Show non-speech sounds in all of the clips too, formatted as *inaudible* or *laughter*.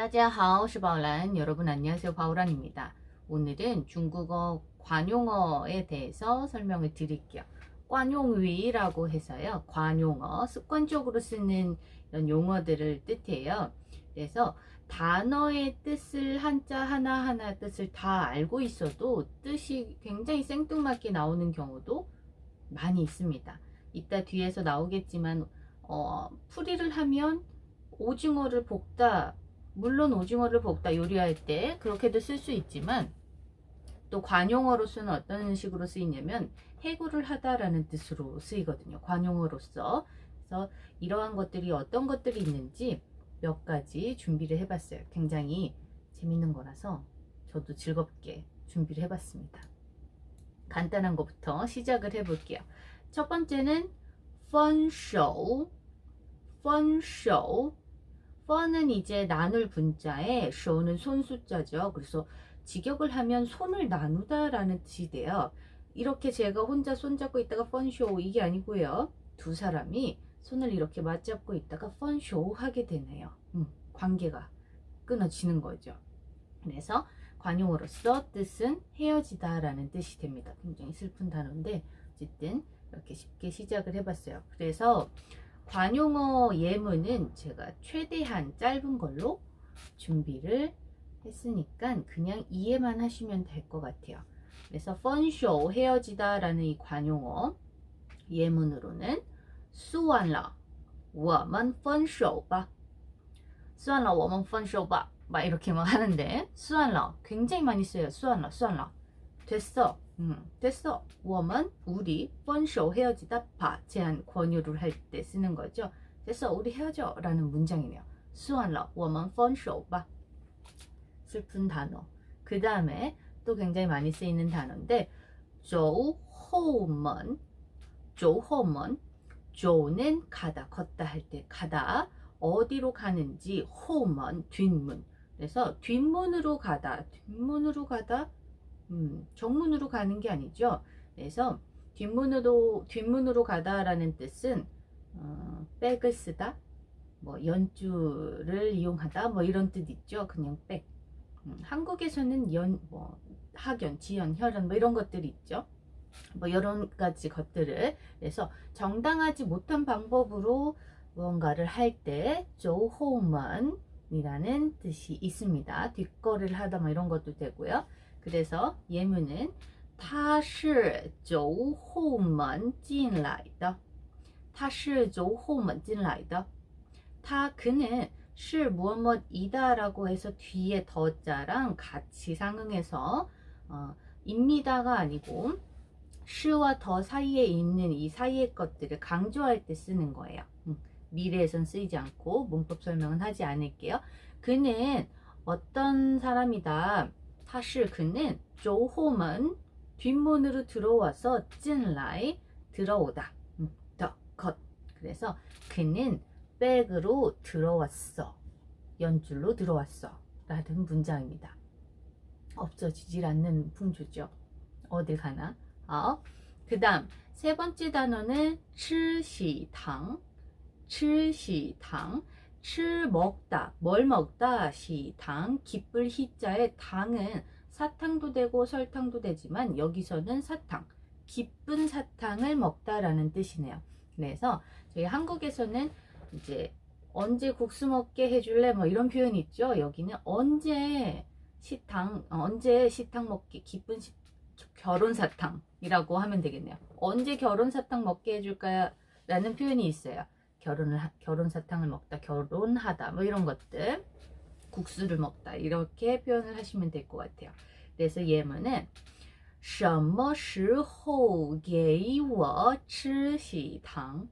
大家好,我是宝兰. 여러분 안녕하세요. 바오란입니다. 오늘은 중국어 관용어에 대해서 설명을 드릴게요. 관용위라고 해서요. 관용어, 습관적으로 쓰는 이런 용어들을 뜻해요. 그래서 단어의 뜻을 한자 하나하나 뜻을 다 알고 있어도 뜻이 굉장히 생뚱맞게 나오는 경우도 많이 있습니다. 이따 뒤에서 나오겠지만 어, 풀이를 하면 오징어를 볶다 물론 오징어를 볶다 요리할 때 그렇게도 쓸 수 있지만 또 관용어로서는 어떤 식으로 쓰이냐면 해구를 하다라는 뜻으로 쓰이거든요. 관용어로서 그래서 이러한 것들이 어떤 것들이 있는지 몇 가지 준비를 해봤어요. 굉장히 재밌는 거라서 저도 즐겁게 준비를 해봤습니다. 간단한 것부터 시작을 해볼게요. 첫 번째는 fun show, fun show 펀은 이제 나눌 분자에 쇼는 손 숫자죠. 그래서 직역을 하면 손을 나누다 라는 뜻이 돼요. 이렇게 제가 혼자 손잡고 있다가 펀쇼 이게 아니고요. 두 사람이 손을 이렇게 맞잡고 있다가 펀쇼 하게 되네요. 음, 관계가 끊어지는 거죠. 그래서 관용어로서 뜻은 헤어지다 라는 뜻이 됩니다. 굉장히 슬픈 단어인데 어쨌든 이렇게 쉽게 시작을 해봤어요. 그래서 관용어 예문은 제가 최대한 짧은 걸로 준비를 했으니까 그냥 이해만 하시면 될 것 같아요. 그래서 펀쇼 헤어지다 라는 이 관용어 예문으로는 算了我们分手吧算了我们分手吧 막 이렇게만 하는데 算了 굉장히 많이 써요 算了算了 됐어 음, 됐어. 워먼, 우리, 번쇼, 헤어지다, 바, 제한, 권유를 할 때 쓰는 거죠. 됐어, 우리 헤어져 라는 문장이네요. 수완러, 워먼, 번쇼, 바. 슬픈 단어. 그 다음에 또 굉장히 많이 쓰이는 단어인데 조우, 호먼, 조호먼, 조는 가다, 걷다 할 때 가다. 어디로 가는지 호먼, 뒷문. 그래서 뒷문으로 가다, 뒷문으로 가다, 음, 정문으로 가는 게 아니죠. 그래서 뒷문으로 뒷문으로 가다라는 뜻은 어, 백을 쓰다, 뭐 연주를 이용하다, 뭐 이런 뜻 있죠. 그냥 백. 음, 한국에서는 연, 뭐 학연, 지연, 혈연 뭐 이런 것들이 있죠. 뭐 여러 가지 것들을 그래서 정당하지 못한 방법으로 무언가를 할 때 조호먼이라는 뜻이 있습니다. 뒷거리를 하다 뭐 이런 것도 되고요. 그래서 예문은 他是走后门进来的他是走后门进来的他 그는 是 무엇무엇이다라고 해서 뒤에 더자랑 같이 상응해서 어, 입니다가 아니고 시와 더 사이에 있는 이 사이의 것들을 강조할 때 쓰는 거예요. 음, 미래에선 쓰이지 않고 문법 설명은 하지 않을게요. 그는 어떤 사람이다. 사실 그는 조홈은 뒷문으로 들어와서 찐라이 들어오다. 음, 더컷. 그래서 그는 백으로 들어왔어. 연줄로 들어왔어. 라는 문장입니다. 없어지질 않는 풍조죠. 어딜 가나? 어? 그 다음 세 번째 단어는 칠시탕 칠시탕 칠 먹다, 뭘 먹다, 시당, 기쁠 희자의 당은 사탕도 되고 설탕도 되지만 여기서는 사탕, 기쁜 사탕을 먹다라는 뜻이네요. 그래서 저희 한국에서는 이제 언제 국수 먹게 해줄래 뭐 이런 표현이 있죠. 여기는 언제 시탕, 언제 시탕 먹기 기쁜 시, 결혼 사탕이라고 하면 되겠네요. 언제 결혼 사탕 먹게 해줄까요? 라는 표현이 있어요. 결혼을 결혼 사탕을 먹다 결혼하다 뭐 이런 것들 국수를 먹다 이렇게 표현을 하시면 될 것 같아요. 그래서 예문은 什么时候给我吃喜糖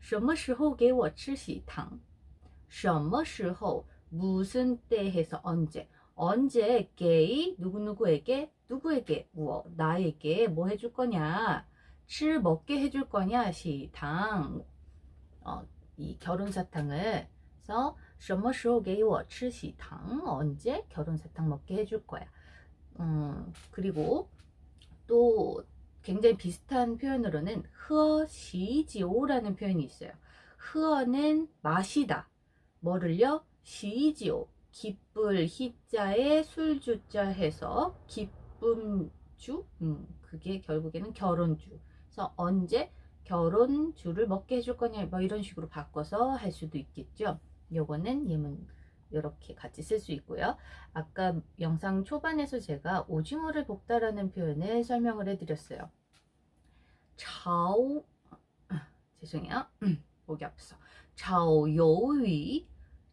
什么时候给我吃喜糖什么时候 무슨 때 해서 언제 언제 게이 누구누구에게 누구에게 뭐 나에게 뭐 해줄 거냐 칠 먹게 해줄 거냐 시당 어, 이 결혼 사탕을 서 什么时候给我吃喜糖 언제 결혼 사탕 먹게 해줄 거야. 음, 그리고 또 굉장히 비슷한 표현으로는 흐시지오라는 표현이 있어요. 흐어는 마시다. 뭐를요? 시지오. 기쁠 희자에 술주자 해서 기쁨주 음, 그게 결국에는 결혼주 그래서 언제 결혼 주를 먹게 해줄 거냐 뭐 이런 식으로 바꿔서 할 수도 있겠죠. 요거는 예문 이렇게 같이 쓸 수 있고요. 아까 영상 초반에서 제가 오징어를 볶다라는 표현을 설명을 해드렸어요. 차오 *clears throat* 죄송해요. *clears throat* 목이 아팠어 차오 요위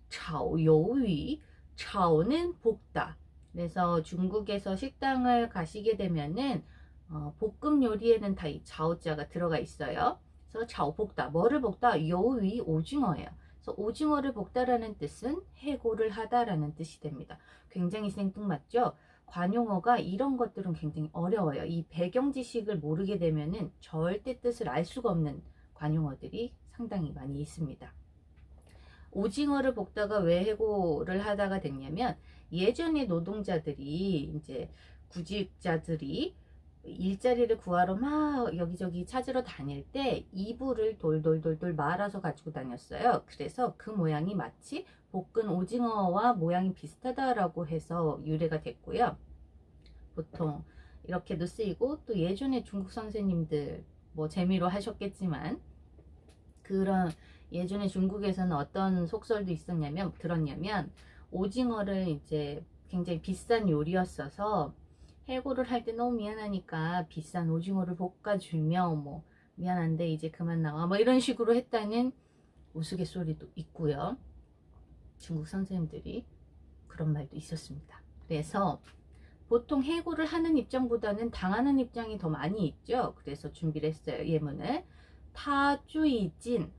차오 요위 차오는 볶다. 그래서 중국에서 식당을 가시게 되면은 어, 볶음 요리에는 다 이 자오자가 들어가 있어요. 그래서 자오 볶다. 뭐를 볶다? 요위 오징어예요. 그래서 오징어를 볶다라는 뜻은 해고를 하다라는 뜻이 됩니다. 굉장히 생뚱맞죠? 관용어가 이런 것들은 굉장히 어려워요. 이 배경 지식을 모르게 되면은 절대 뜻을 알 수가 없는 관용어들이 상당히 많이 있습니다. 오징어를 볶다가 왜 해고를 하다가 됐냐면 예전에 노동자들이 이제 구직자들이 일자리를 구하러 막 여기저기 찾으러 다닐 때 이불을 돌돌돌돌 말아서 가지고 다녔어요. 그래서 그 모양이 마치 볶은 오징어와 모양이 비슷하다라고 해서 유래가 됐고요. 보통 이렇게도 쓰이고 또 예전에 중국 선생님들 뭐 재미로 하셨겠지만 그런 예전에 중국에서는 어떤 속설도 있었냐면 들었냐면 오징어를 이제 굉장히 비싼 요리였어서 해고를 할 때 너무 미안하니까 비싼 오징어를 볶아주며 뭐 미안한데 이제 그만 나와 뭐 이런 식으로 했다는 우스갯소리도 있고요. 중국 선생님들이 그런 말도 있었습니다. 그래서 보통 해고를 하는 입장보다는 당하는 입장이 더 많이 있죠. 그래서 준비를 했어요. 예문을 타주이진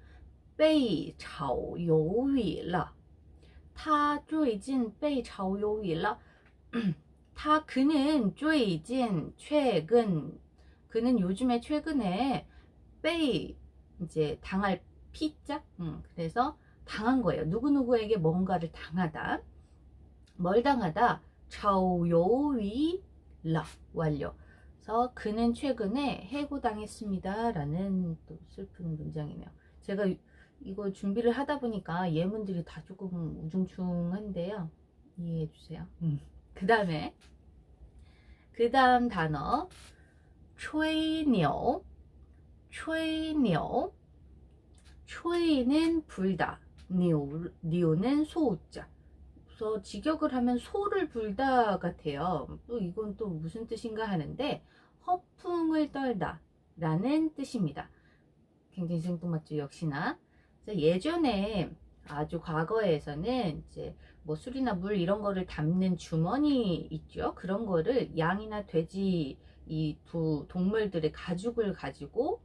베이 차오 요위라 타주이진 베이 차오 요위라 다 그는 最近 최근. 그는 요즘에 최근에 빼 이제 당할 피자? 음, 그래서 당한 거예요. 누구누구에게 뭔가를 당하다. 뭘 당하다? 차오요위 라 완료. 그래서 그는 최근에 해고당했습니다 라는 또 슬픈 문장이네요. 제가 이거 준비를 하다 보니까 예문들이 다 조금 우중충한데요. 이해해 주세요. 음. 그 다음에 그 다음 단어 吹牛 吹牛 吹는 불다 니오, 니오는 소자 그래서 직역을 하면 소를 불다 같아요 또 이건 또 무슨 뜻인가 하는데 허풍을 떨다 라는 뜻입니다 굉장히 생뚱맞죠 역시나 예전에 아주 과거에서는 이제 뭐 술이나 물 이런 거를 담는 주머니 있죠. 그런 거를 양이나 돼지 이 두 동물들의 가죽을 가지고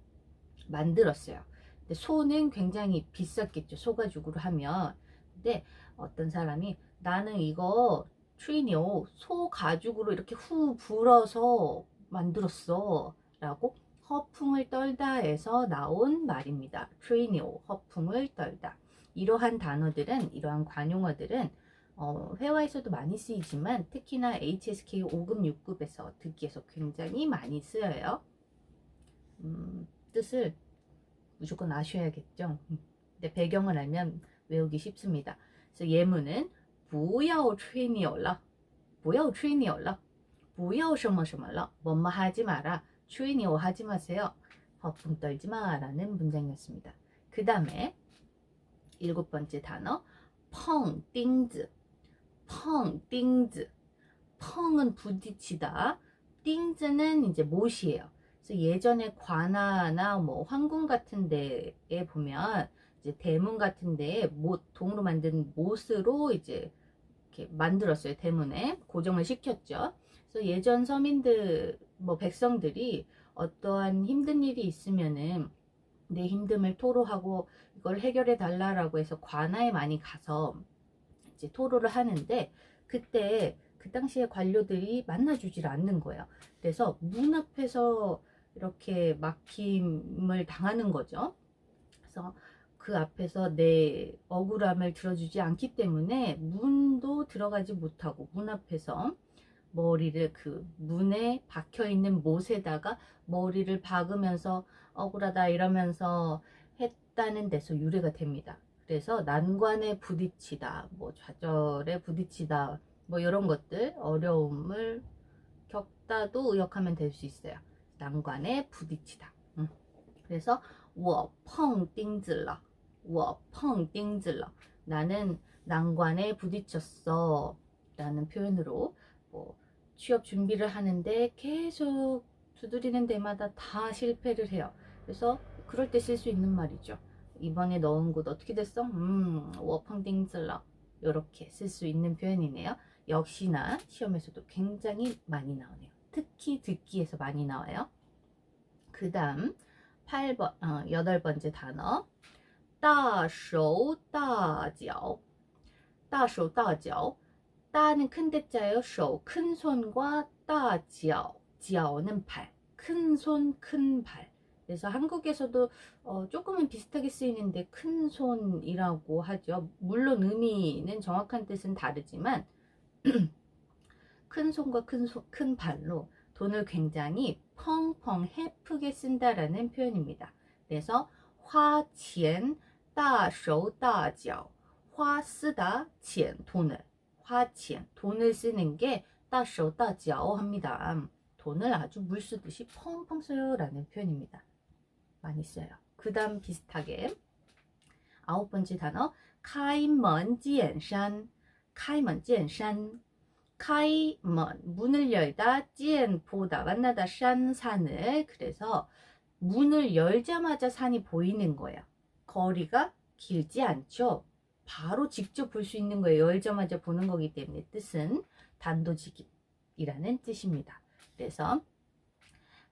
만들었어요. 근데 소는 굉장히 비쌌겠죠. 소 가죽으로 하면. 근데 어떤 사람이 나는 이거 트리니오 소 가죽으로 이렇게 후 불어서 만들었어. 라고 허풍을 떨다에서 나온 말입니다. 트리니오 허풍을 떨다. 이러한 단어들은 이러한 관용어들은 어, 회화에서도 많이 쓰이지만 특히나 HSK 5급 6급에서 듣기에서 굉장히 많이 쓰여요. 음, 뜻을 무조건 아셔야겠죠. 근데 배경을 알면 외우기 쉽습니다. 그래서 예문은 不要吹牛了不要吹牛了不要什么什么了 뭐뭐 하지 마라吹牛 하지 마세요. 허풍 떨지 마라는 문장이었습니다. 그 다음에 일곱 번째 단어 펑, 띵즈 펑, 띵즈. 펑은 부딪히다. 띵즈는 이제 못이에요. 그래서 예전에 관아나 뭐 황궁 같은 데에 보면 이제 대문 같은 데에 못, 동으로 만든 못으로 이제 이렇게 만들었어요 대문에. 고정을 시켰죠. 그래서 예전 서민들 뭐 백성들이 어떠한 힘든 일이 있으면은 내 힘듦을 토로하고 이걸 해결해 달라라고 해서 관아에 많이 가서 이제 토로를 하는데 그때 그 당시에 관료들이 만나주질 않는 거예요. 그래서 문 앞에서 이렇게 막힘을 당하는 거죠. 그래서 그 앞에서 내 억울함을 들어주지 않기 때문에 문도 들어가지 못하고 문 앞에서 머리를 그 문에 박혀 있는 못에다가 머리를 박으면서 억울하다 이러면서 했다는 데서 유래가 됩니다. 그래서 난관에 부딪히다, 뭐 좌절에 부딪히다, 뭐 이런 것들 어려움을 겪다도 의역하면 될 수 있어요. 난관에 부딪히다. 음. 그래서 我碰钉子了,我碰钉子了. 나는 난관에 부딪혔어. 라는 표현으로 뭐 취업 준비를 하는데 계속 두드리는 데마다 다 실패를 해요. 그래서 그럴 때 쓸 수 있는 말이죠. 이번에 넣은 곳 어떻게 됐어? 음, 워펑딩즐러 이렇게 쓸 수 있는 표현이네요. 역시나 시험에서도 굉장히 많이 나오네요. 특히 듣기에서 많이 나와요. 그 다음 8번, 어, 8번째 단어 大手大脚 大手 大脚 따는 큰 대자예요. 手 큰 손과 大脚 脚는 발, 큰 손, 큰 발. 그래서 한국에서도 어, 조금은 비슷하게 쓰이는데 큰 손이라고 하죠. 물론 의미는 정확한 뜻은 다르지만 *clears throat* 큰 손과 큰, 손, 큰 발로 돈을 굉장히 펑펑 해프게 쓴다라는 표현입니다. 그래서 화钱 大手大脚 화 쓰다 钱 돈을 花钱 돈을 쓰는 게 大手大脚 합니다. 돈을 아주 물 쓰듯이 펑펑 써요 라는 표현입니다. 많이 써요. 그 다음 비슷하게 아홉 번째 단어 开门见山 开门见山 开门 문을 열다 见 보다 만나다 산 산을 그래서 문을 열자마자 산이 보이는 거예요. 거리가 길지 않죠. 바로 직접 볼 수 있는 거예요. 열자마자 보는 거기 때문에 뜻은 단도직입이라는 뜻입니다. 그래서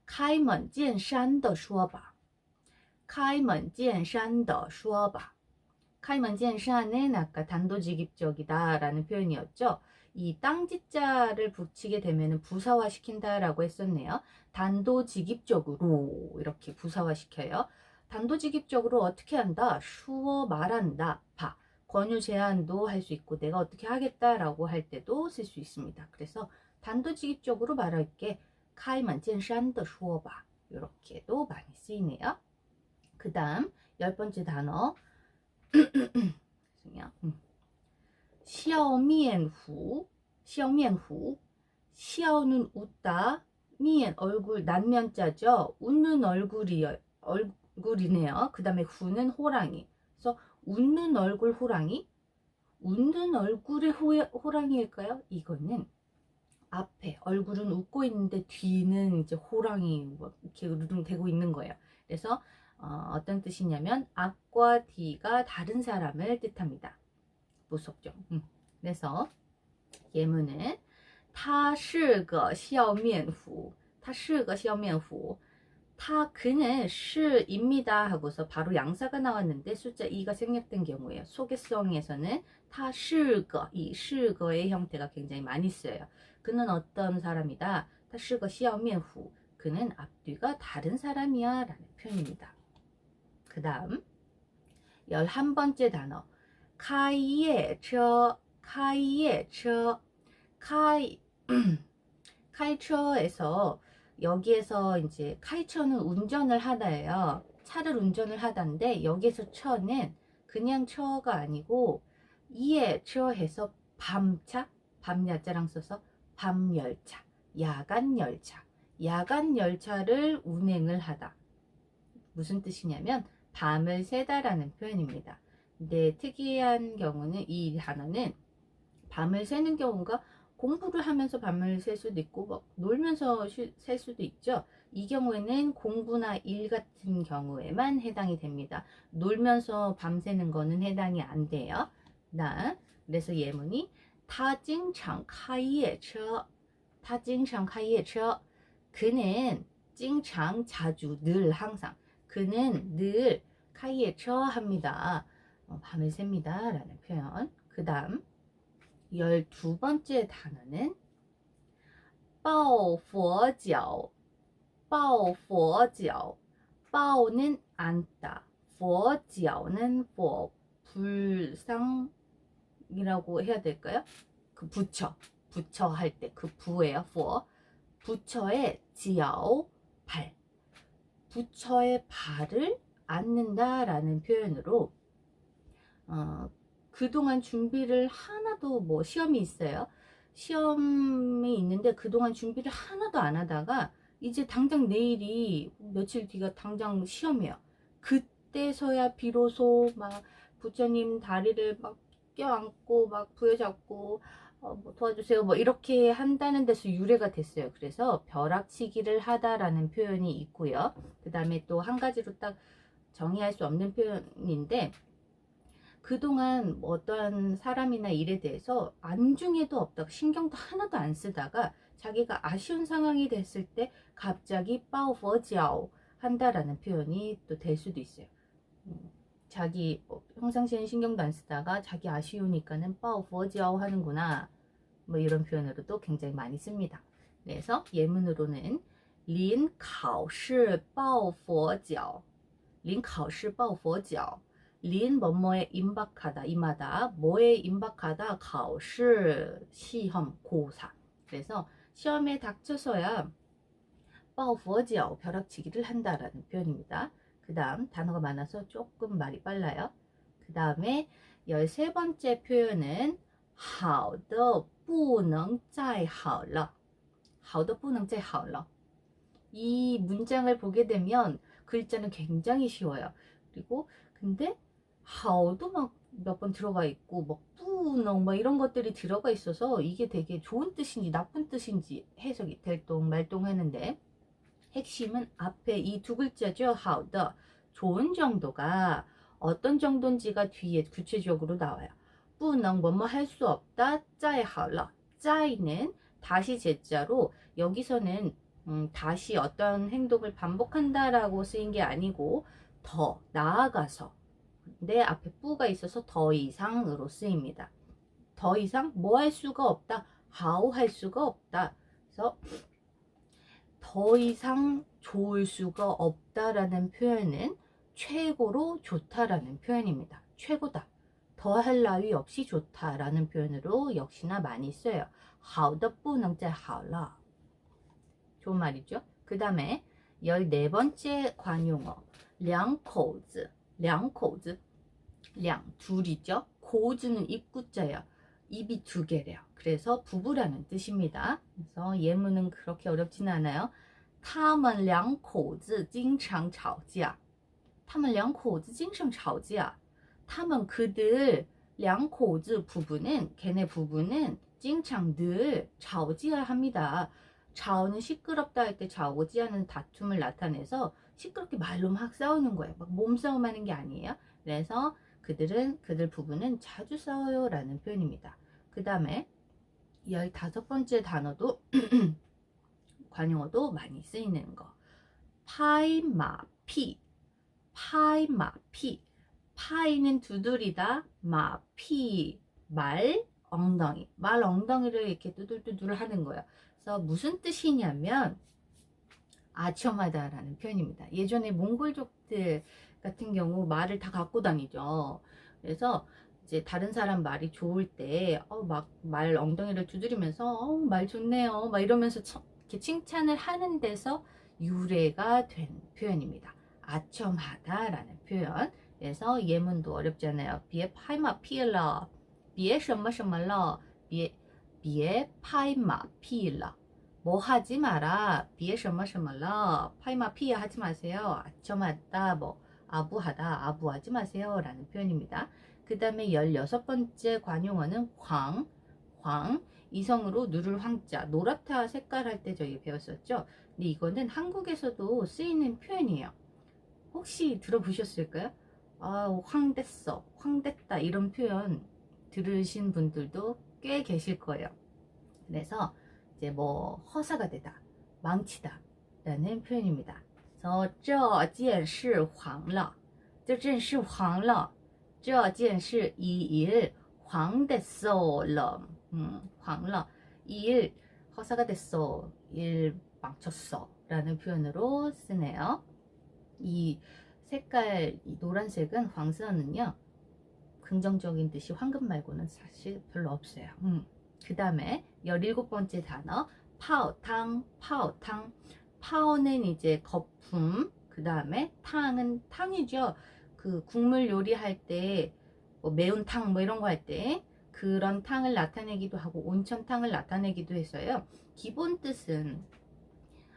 开门见山的说吧. 开门见山的说吧.开门见山은 아까 단도직입적이다라는 표현이었죠. 이 땅지자를 붙이게 되면 부사화 시킨다라고 했었네요. 단도직입적으로 이렇게 부사화 시켜요. 단도직입적으로 어떻게 한다? 수어 말한다. 봐. 권유 제한도 할 수 있고 내가 어떻게 하겠다라고 할 때도 쓸 수 있습니다. 그래서 단도직입적으로 말할게 开门见山的说吧. 이렇게도 많이 쓰이네요. 그 다음 열 번째 단어. *clears throat* 음. 시어미엔후 시어미엔후. 시어는 웃다 미엔 얼굴 난면자죠. 웃는 얼굴이요 얼굴이네요. 그 다음에 후는 호랑이. 그래서 웃는 얼굴 호랑이? 웃는 얼굴의 호, 호랑이일까요? 이거는 앞에 얼굴은 웃고 있는데 뒤는 이제 호랑이 뭐 이렇게 루둥대고 있는 거예요. 그래서 어, 떤 뜻이냐면 앞과 뒤가 다른 사람을 뜻합니다. 무섭죠. 음. 그래서 예문은 他是个笑面虎他是个笑面虎타 그는 시입니다 하고서 바로 양사가 나왔는데 숫자 2가 생략된 경우에요. 소개성에서는 타시거 이 시거의 형태가 굉장히 많이 쓰여요. 그는 어떤 사람이다. 타시거 시어면후 그는 앞뒤가 다른 사람이야 라는 표현입니다. 그 다음 11번째 단어. 카이에처 카이에처 카이 *clears throat* 카이처에서 여기에서 이제 카이처는 운전을 하다예요. 차를 운전을 하다인데 여기에서 처는 그냥 처가 아니고 이에 처해서 밤차 밤야자랑 써서 밤열차 야간 열차. 야간 열차를 운행을 하다. 무슨 뜻이냐면 밤을 새다라는 표현입니다. 근데 특이한 경우는 이 단어는 밤을 새는 경우가 공부를 하면서 밤을 샐 수도 있고 뭐 놀면서 셀 수도 있죠. 이 경우에는 공부나 일 같은 경우에만 해당이 됩니다. 놀면서 밤새는 거는 해당이 안 돼요. 나 그래서 예문이 타징창 카이에처 그는 찡창 자주 늘 항상 그는 늘 카이에처 합니다. 어, 밤을 셉니다. 라는 표현. 그 다음 열두 번째 단어는 抱佛脚抱佛脚抱는 안다 佛脚는 佛 불상이라고 해야 될까요? 그 부처 부처 할 때 그 부예요 佛 부처의 지아오 발 부처의 발을 안는다 라는 표현으로 어, 그동안 준비를 하나도 뭐 시험이 있어요. 시험이 있는데 그동안 준비를 하나도 안 하다가 이제 당장 내일이 며칠 뒤가 당장 시험이에요. 그때서야 비로소 막 부처님 다리를 막 껴안고 막 부여잡고 어, 뭐 도와주세요 뭐 이렇게 한다는 데서 유래가 됐어요. 그래서 벼락치기를 하다라는 표현이 있고요. 그 다음에 또 한 가지로 딱 정의할 수 없는 표현인데 그동안 뭐 어떠한 사람이나 일에 대해서 안중에도 없다가 신경도 하나도 안 쓰다가 자기가 아쉬운 상황이 됐을 때 갑자기 빠오퍼지아오 한다라는 표현이 또 될 수도 있어요. 자기 뭐 평상시에는 신경도 안 쓰다가 자기 아쉬우니까는 빠오버지아오 하는구나. 뭐 이런 표현으로도 굉장히 많이 씁니다. 그래서 예문으로는 린 가오시 빠오버지아오 린 가오시 빠오버지아오 린 뭐뭐에 임박하다. 임하다 뭐에 임박하다 가오시 시험 고사. 그래서 시험에 닥쳐서야 빠오버지아오 벼락치기를 한다라는 표현입니다. 그 다음 단어가 많아서 조금 말이 빨라요. 그 다음에 13번째 표현은 好的不能再好了好的不能再好了이 문장을 보게 되면 글자는 굉장히 쉬워요. 그리고 근데 하오도 막 몇 번 들어가 있고 막 뿌능 막 이런 것들이 들어가 있어서 이게 되게 좋은 뜻인지 나쁜 뜻인지 해석이 될동 말동하는데 핵심은 앞에 이 두 글자죠. 하오더 좋은 정도가 어떤 정도인지가 뒤에 구체적으로 나와요. 뿌능 뭐뭐 할 수 없다. 짜이 하러 짜이는 다시 제자로 여기서는 음, 다시 어떤 행동을 반복한다라고 쓰인 게 아니고 더 나아가서 내 앞에 뿌가 있어서 더 이상으로 쓰입니다. 더 이상 뭐 할 수가 없다. 하우 할 수가 없다. 그래서 더 이상 좋을 수가 없다라는 표현은 최고로 좋다라는 표현입니다. 최고다. 더 할 나위 없이 좋다라는 표현으로 역시나 많이 써요. 好的不能再好了. 좋은 말이죠. 그 다음에 14번째 관용어 两口子 량코즈 량 둘이죠. 고즈는 입구자예요. 입이 두 개래요. 그래서 부부라는 뜻입니다. 그래서 예문은 그렇게 어렵지는 않아요. 他们两口子经常吵架.他们两口子经常吵架.他们 그들 两口子 부부는 걔네 부부는 经常늘吵架 합니다. 자오는 시끄럽다 할 때 자오고 찌하는 다툼을 나타내서 시끄럽게 말로 막 싸우는 거예요. 막 몸싸움 하는 게 아니에요. 그래서 그들은, 그들 부부는 자주 싸워요 라는 표현입니다. 그 다음에 15번째 단어도 *clears throat* 관용어도 많이 쓰이는 거. 파이마피. 파이마피. 파이는 두드리다. 마피. 말, 엉덩이. 말 엉덩이를 이렇게 두들두들 하는 거예요. 그래서 무슨 뜻이냐면 아첨하다라는 표현입니다. 예전에 몽골족들 같은 경우 말을 다 갖고 다니죠. 그래서 이제 다른 사람 말이 좋을 때막말 엉덩이를 두드리면서 어, 말 좋네요. 막 이러면서 이렇게 칭찬을 하는 데서 유래가 된 표현입니다. 아첨하다라는 표현. 그래서 예문도 어렵잖아요. 비에 파이마 피엘러, 비에 什么什么了, 비에 비에 파이마 피일러. 뭐 하지 마라. 비에 什么什么了. 파이마 피야 하지 마세요. 아첨하다 뭐 아부하다 아부하지 마세요 라는 표현입니다. 그 다음에 16번째 관용어는 황, 황, 이성으로 누를 황자, 노랗다 색깔 할 때 저희 배웠었죠. 근데 이거는 한국에서도 쓰이는 표현이에요. 혹시 들어보셨을까요? 아, 황됐어, 황됐다 이런 표현 들으신 분들도 꽤 계실 거예요. 그래서 이제 뭐 허사가 되다, 망치다 라는 표현입니다. 그래서 这件事黄了,这件事黄了,这件事이 일 황됐어 럼, 음, 黄了, 이일 허사가 됐어, 일 망쳤어 라는 표현으로 쓰네요. 이 색깔, 이 노란색은 황선은요, 긍정적인 뜻이 황금 말고는 사실 별로 없어요. 음. 그 다음에 17번째 단어 파오탕 파오탕 파오는 이제 거품 그 다음에 탕은 탕이죠 그 국물 요리할 때 뭐 매운탕 뭐 이런 거 할 때 그런 탕을 나타내기도 하고 온천탕을 나타내기도 해서요. 기본 뜻은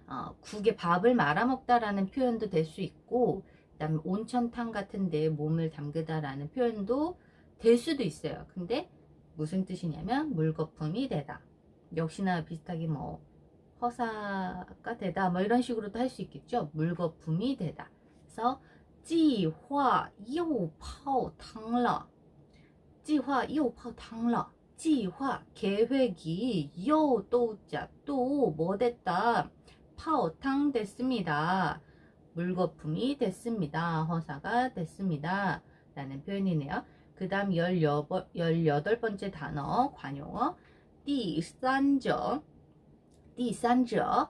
어, 국에 밥을 말아먹다라는 표현도 될 수 있고 그다음에 온천탕 같은데 몸을 담그다라는 표현도 될 수도 있어요. 근데 무슨 뜻이냐면 물거품이 되다. 역시나 비슷하게 뭐 허사가 되다 뭐 이런 식으로도 할 수 있겠죠. 물거품이 되다. 그래서 지화 요파탕라 计划又泡汤了. 计划 계획이 又또 또 뭐 됐다. 파오탕 됐습니다. 물거품이 됐습니다. 허사가 됐습니다. 라는 표현이네요. 그 다음 18번째 단어 관용어 第三者 第三者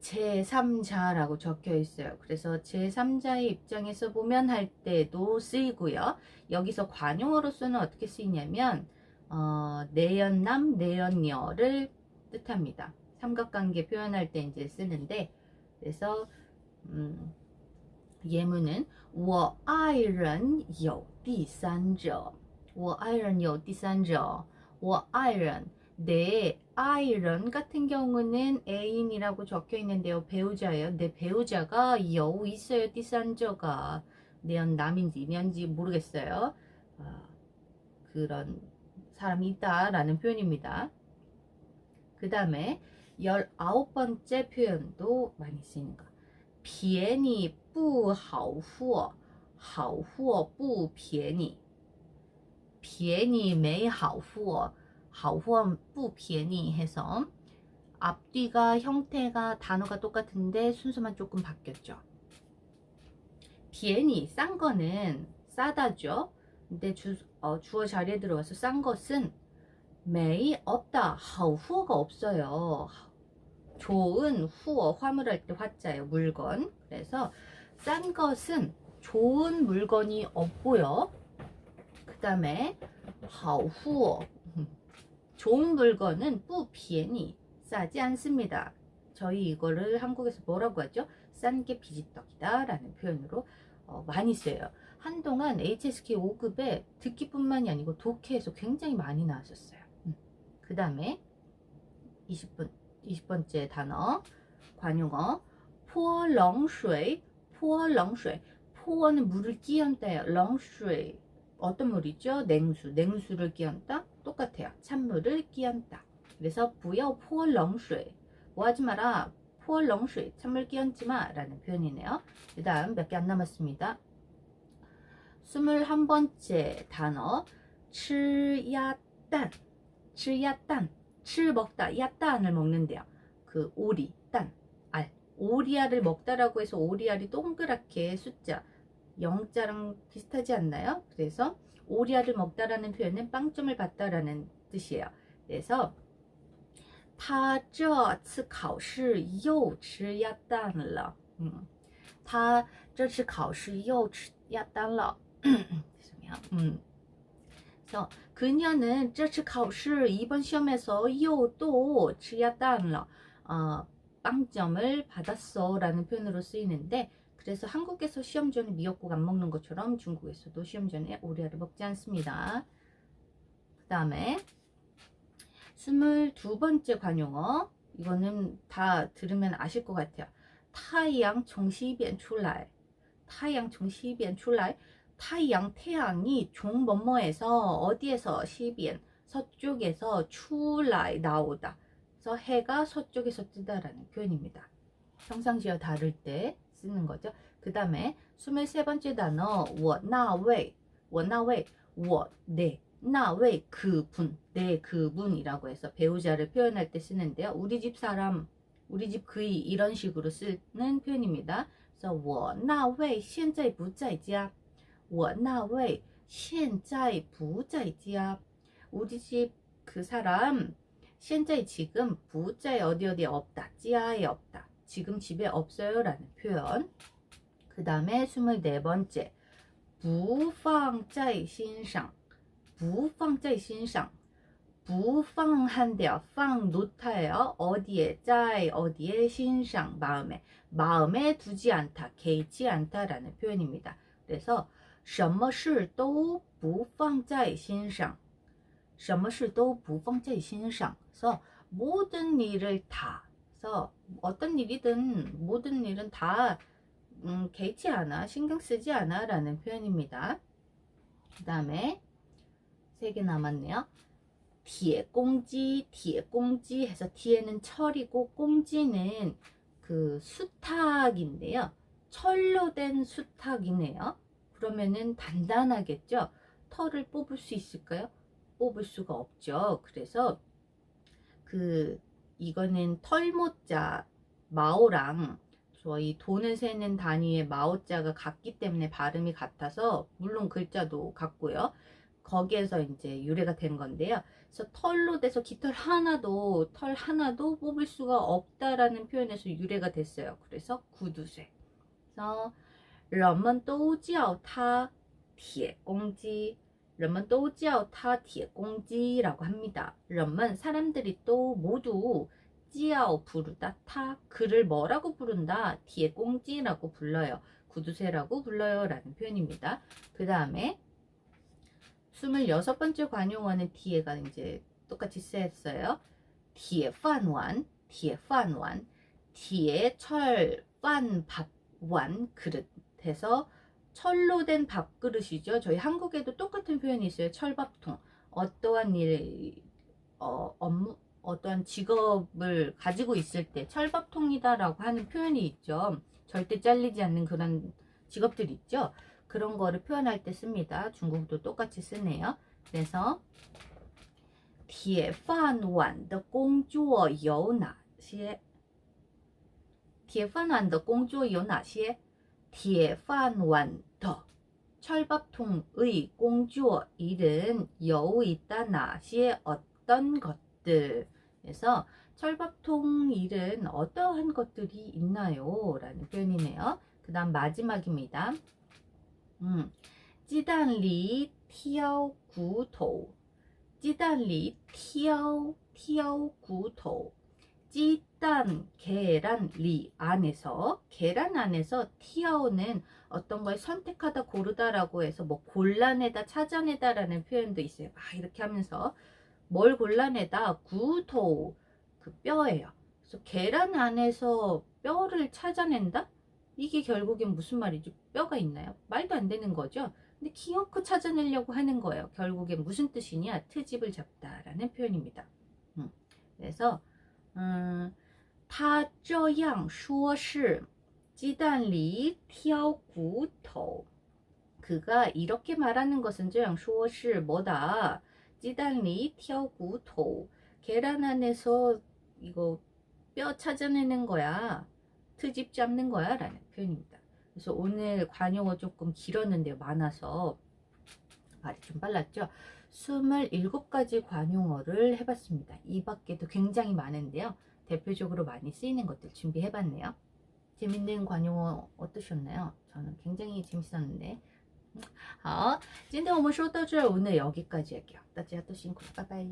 제3자라고 적혀 있어요. 그래서 제3자의 입장에서 보면 할 때도 쓰이고요. 여기서 관용어로서는 어떻게 쓰이냐면 어, 내연남, 내연녀를 뜻합니다. 삼각관계 표현할 때 이제 쓰는데 그래서 음, 예문은 我爱人有第三者我爱人有第三者我爱人 내 아이런 같은 경우는 애인이라고 적혀 있는데요. 배우자예요. 내 배우자가 여우 있어요. 디산저가 내연 남인지 이면지 모르겠어요. 어, 그런 사람이 있다라는 표현입니다. 그 다음에 열아홉 번째 표현도 많이 쓰이는 거. 비엔이 뿌하우후어 하우후어 뿌비엔이 비엔이 메이하우후어 好원 부비엔이 해서 앞뒤가 형태가 단어가 똑같은데 순서만 조금 바뀌었죠. 비엔이 싼 거는 싸다죠. 근데 주, 어, 주어 자리에 들어와서 싼 것은 매이 없다. 하우 후어가 없어요. 좋은 후어 화물할 때 화자예요. 물건. 그래서 싼 것은 좋은 물건이 없고요. 그 다음에 하우 후어 좋은 물건은 뿌비엔이 싸지 않습니다. 저희 이거를 한국에서 뭐라고 하죠? 싼 게 비지떡이다 라는 표현으로 어, 많이 써요. 한동안 HSK 5급에 듣기뿐만이 아니고 독해에서 굉장히 많이 나왔었어요. 음. 그 다음에 20번, 20번째 단어 관용어 포렁쇠 포렁쇠 포어는 물을 끼얹다요. 렁쇠 어떤 물이죠? 냉수, 냉수를 끼얹다. 똑같아요. 찬물을 끼얹다. 그래서 不要泼冷水. 뭐 하지 마라. 泼冷水. 찬물 끼얹지 마. 라는 표현이네요. 그 다음 몇 개 안 남았습니다. 21번째 단어 吃야단 吃야단 吃 먹다 야단을 먹는데요. 그 오리 딴 알. 오리알을 먹다라고 해서 오리알이 동그랗게 숫자 0자랑 비슷하지 않나요? 그래서 오리알을 먹다라는 표현은 빵점을 받다라는 뜻이에요. 그래서 他这次考试又吃鸭蛋了. 음, 他这次考试又吃鸭蛋了. 죄송해요. 음. 그래서 그녀는 这次考试 이번 시험에서 又또吃鸭蛋了. 어, 빵점을 받았어 라는 표현으로 쓰이는데 그래서 한국에서 시험 전에 미역국 안 먹는 것처럼 중국에서도 시험 전에 오리알을 먹지 않습니다. 그 다음에 22번째 관용어 이거는 다 들으면 아실 것 같아요. 타이양 정시변 출라 타이양 정시변 출라 타이양 태양이 종뭐뭐에서 어디에서 시변 서쪽에서 출라 나오다. 그래서 해가 서쪽에서 뜨다라는 표현입니다. 평상시와 다를 때 쓰는 거죠. 그 다음에 23번째 단어 我那位 我那位 我네 나왜 그분 내 그분이라고 해서 배우자를 표현할 때 쓰는데요. 우리 집 사람 우리 집 그이 이런 식으로 쓰는 표현입니다. 그래서 我那位现在不在家我那位现在不在家 우리 집 그 사람 现在 지금 不在 어디 어디 없다. 지하에 없다. 지금 집에 없어요 라는 표현 그 다음에 24번째 不放在心上不放在心上不放한대요放 놓다예요 어디에 在 어디에 신상 마음에 마음에 두지 않다 개의치 않다 라는 표현입니다 그래서 什么事都不放在心上什么事都不放在心上 그래서 모든 일을 다 그래서 어떤 일이든 모든 일은 다 음, 개의치 않아 신경 쓰지 않아 라는 표현입니다. 그 다음에 세 개 남았네요. 뒤에 꽁지 뒤에 꽁지 해서 뒤에는 철이고 꽁지는 그 수탉인데요. 철로 된 수탉이네요. 그러면은 단단하겠죠? 털을 뽑을 수 있을까요? 뽑을 수가 없죠. 그래서 그 이거는 털모자 마오랑 저희 돈을 세는 단위의 마오자가 같기 때문에 발음이 같아서 물론 글자도 같고요. 거기에서 이제 유래가 된 건데요. 그래서 털로 돼서 깃털 하나도 털 하나도 뽑을 수가 없다라는 표현에서 유래가 됐어요. 그래서 구두쇠. 그래서 人们都叫它铁公鸡 人们都叫它铁公鸡라고 합니다. 人们 사람들이 또 모두 叫 부르다 타 그를 뭐라고 부른다 뒤에 꽁지라고 불러요. 구두쇠라고 불러요 라는 표현입니다. 그 다음에 26번째 관용어는 뒤에가 이제 똑같이 쓰였어요. 뒤에 판완, 뒤에 판완, 뒤에 철, 판, 밥, 완 그릇 해서 철로 된 밥그릇이죠. 저희 한국에도 똑같은 표현이 있어요. 철밥통. 어떠한 일, 어, 업무, 어떠한 직업을 가지고 있을 때 철밥통이다라고 하는 표현이 있죠. 절대 잘리지 않는 그런 직업들 있죠. 그런 거를 표현할 때 씁니다. 중국도 똑같이 쓰네요. 그래서 铁饭碗的工作有哪些?铁饭碗的工作有哪些? 铁饭碗的 철밥통의 工作 일은 여 있다 나시에 어떤 것들 그래서 철밥통 일은 어떠한 것들이 있나요? 라는 표현이네요. 그 다음 마지막입니다. 음, 鸡蛋里挑骨头鸡蛋里挑挑骨头 찌 단 계란 리 안에서 계란 안에서 티아오는 어떤 걸 선택하다 고르다라고 해서 뭐 골라내다 찾아내다라는 표현도 있어요. 막 이렇게 하면서 뭘 골라내다 구토 그 뼈예요. 그래서 계란 안에서 뼈를 찾아낸다? 이게 결국엔 무슨 말이죠? 뼈가 있나요? 말도 안 되는 거죠. 근데 키워크 찾아내려고 하는 거예요. 결국엔 무슨 뜻이냐? 트집을 잡다라는 표현입니다. 음, 그래서 嗯，他这样说是鸡蛋里挑骨头。 그가 이렇게 말하는 것은 这样说是 뭐다? 鸡蛋里挑骨头. 계란 안에서 이거 뼈 찾아내는 거야. 트집 잡는 거야. 라는 표현입니다. 그래서 오늘 관용어 조금 길었는데요. 많아서 말이 좀 빨랐죠. 27가지 관용어를 해봤습니다. 이 밖에도 굉장히 많은데요. 대표적으로 많이 쓰이는 것들 준비해봤네요. 재밌는 관용어 어떠셨나요? 저는 굉장히 재밌었는데. 好，今天我们说到这儿 오늘 여기까지 할게요. 大家都辛苦了，拜拜。